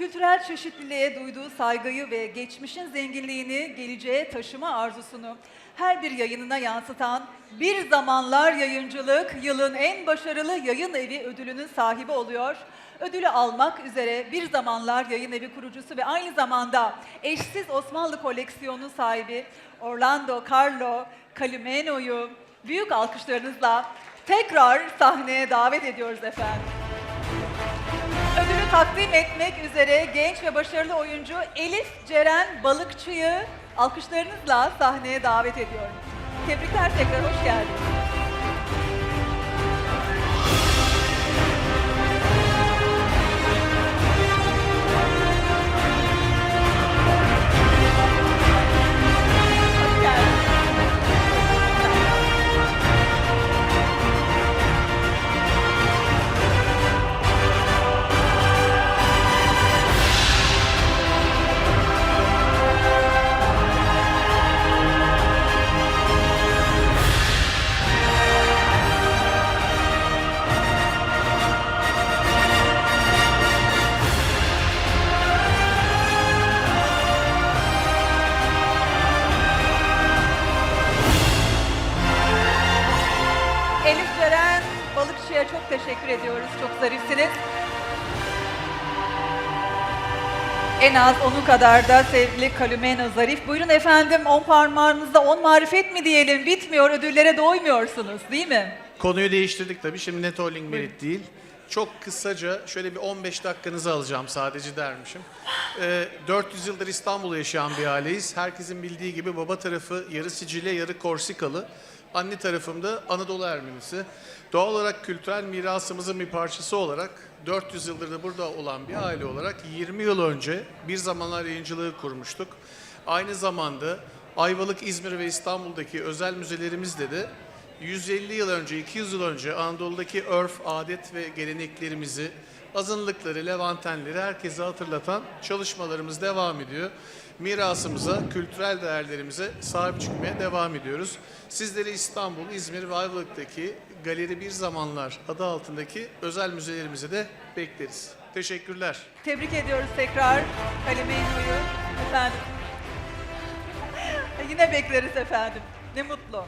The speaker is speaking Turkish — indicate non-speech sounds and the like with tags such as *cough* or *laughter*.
kültürel çeşitliliğe duyduğu saygıyı ve geçmişin zenginliğini geleceğe taşıma arzusunu her bir yayınına yansıtan Bir Zamanlar Yayıncılık yılın en başarılı yayın evi ödülünün sahibi oluyor. Ödülü almak üzere Bir Zamanlar Yayın Evi kurucusu ve aynı zamanda eşsiz Osmanlı koleksiyonu sahibi Orlando Carlo Calimeno'yu büyük alkışlarınızla tekrar sahneye davet ediyoruz efendim. Takdim etmek üzere genç ve başarılı oyuncu Elif Ceren Balıkçı'yı alkışlarınızla sahneye davet ediyorum. Tebrikler tekrar, hoş geldiniz. Elif Ceren Balıkçı'ya çok teşekkür ediyoruz. Çok zarifsiniz. En az onun kadar da sevgili Kalümeno Zarif. Buyurun efendim, on parmağınızda on marifet mi diyelim? Bitmiyor, ödüllere doymuyorsunuz değil mi? Konuyu değiştirdik tabii. Şimdi net holding merit değil. Çok kısaca şöyle bir 15 dakikanızı alacağım sadece dermişim. Ee, 400 yıldır İstanbul'da yaşayan bir aileyiz. Herkesin bildiği gibi baba tarafı yarı Sicilya, yarı Korsikalı. Anne tarafımda Anadolu Ermenisi. Doğal olarak kültürel mirasımızın bir parçası olarak 400 yıldır da burada olan bir aile olarak 20 yıl önce bir zamanlar yayıncılığı kurmuştuk. Aynı zamanda Ayvalık, İzmir ve İstanbul'daki özel müzelerimizde de 150 yıl önce, 200 yıl önce Anadolu'daki örf, adet ve geleneklerimizi, azınlıkları, levantenleri herkese hatırlatan çalışmalarımız devam ediyor. Mirasımıza, kültürel değerlerimize sahip çıkmaya devam ediyoruz. Sizleri İstanbul, İzmir ve Ayvalık'taki Galeri Bir Zamanlar adı altındaki özel müzelerimize de bekleriz. Teşekkürler. Tebrik ediyoruz tekrar Kalimeno'yu. Efendim. *laughs* Yine bekleriz efendim. Ne mutlu.